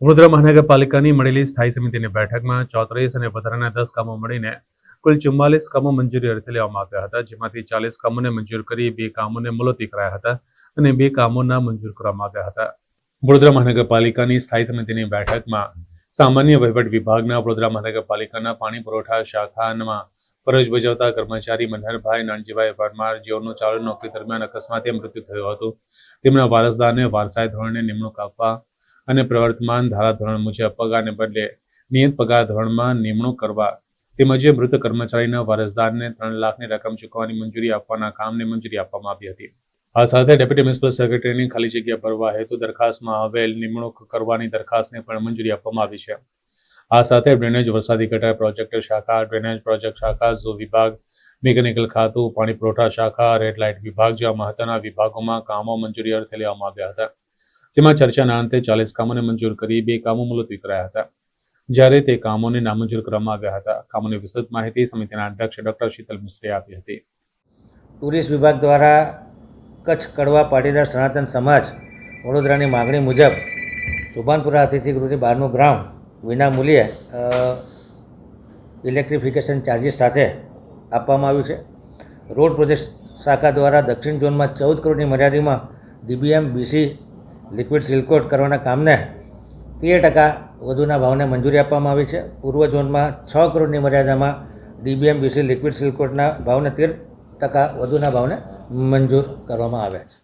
વડોદરા મહાનગરપાલિકાની મળેલી સ્થાયી સમિતિની બેઠકમાં ચોત્રીસ અને વધારાના દસ કામો મળીને કુલ ચુમ્માલીસ કામો મંજૂરી અર્થે લેવામાં આવ્યા હતા, જેમાંથી ચાલીસ કામોને મંજૂર કરી, બે કામોને મુલતવી કરાયા હતા અને બે કામોના મંજૂર કરવામાં આવ્યા હતા. વડોદરા મહાનગરપાલિકાની સ્થાયી સમિતિની બેઠકમાં સામાન્ય વહીવટ વિભાગના વડોદરા મહાનગરપાલિકાના પાણી પુરવઠા શાખામાં ફરજ બજાવતા કર્મચારી મનહરભાઈ નાનજીભાઈ પરમાર જેઓનું ચાલુ નોકરી દરમિયાન અકસ્માતે મૃત્યુ થયું હતું. તેમના વારસદારને વારસાઈ ધોરણે નિમણૂક આપવા અને પ્રવર્તમાન ધારાધોરણ મુજબ પગારને બદલે નિયત પગાર ધોરણમાં નિમણૂક કરવા તેમજ મૃત કર્મચારીના વારસદારને ત્રણ લાખની રકમ ચૂકવવાની મંજૂરી આપવાના કામને મંજૂરી આપવામાં આવી હતી. આ સાથે ડેપ્યુટી મ્યુનિસિપલ સેક્રેટરીની ખાલી જગ્યા ભરવા હેતુ દરખાસ્તમાં આવેલ નિમણૂક કરવાની દરખાસ્તને પણ મંજૂરી આપવામાં આવી છે. આ સાથે ડ્રેનેજ વરસાદી ગટર પ્રોજેક્ટ શાખા, ડ્રેનેજ પ્રોજેક્ટ શાખા, ઝૂ વિભાગ, મિકેનિકલ ખાતું, પાણી પુરવઠા શાખા, રેડ લાઇટ વિભાગ જેવા મહત્વના વિભાગોમાં કામો મંજૂરી અર્થે લેવામાં આવ્યા હતા. જેમાં ચર્ચાના અંતે ચાલીસ કામોને મંજૂર કરી બે કામો મુલતવી કરાયા હતા. જ્યારે તે કામોને નામંજૂર કરવામાં આવ્યા હતા, કામોની વિસ્તૃત માહિતી સમિતિના અધ્યક્ષ ડોક્ટર શીતલ મિશ્રે આપી હતી. ટુરિસ્ટ વિભાગ દ્વારા કચ્છ કડવા પાટીદાર સનાતન સમાજ વડોદરાની માગણી મુજબ સુભાનપુરા અતિથિગૃહની બહારનું ગ્રાઉન્ડ વિના મૂલ્યે ઇલેક્ટ્રિફિકેશન ચાર્જીસ સાથે આપવામાં આવ્યું છે. રોડ પ્રોજેક્ટ શાખા દ્વારા દક્ષિણ ઝોનમાં ચૌદ કરોડની મર્યાદામાં ડીબીએમ, બીસી લિક્વિડ સિલકોટ કરવાના કામને તેર ટકા વધુના ભાવને મંજૂરી આપવામાં આવી છે. પૂર્વ ઝોનમાં છ કરોડની મર્યાદામાં ડીબીએમબીસી લિક્વિડ સિલકોટના ભાવને તેર ટકા વધુના ભાવને મંજૂર કરવામાં આવ્યા છે.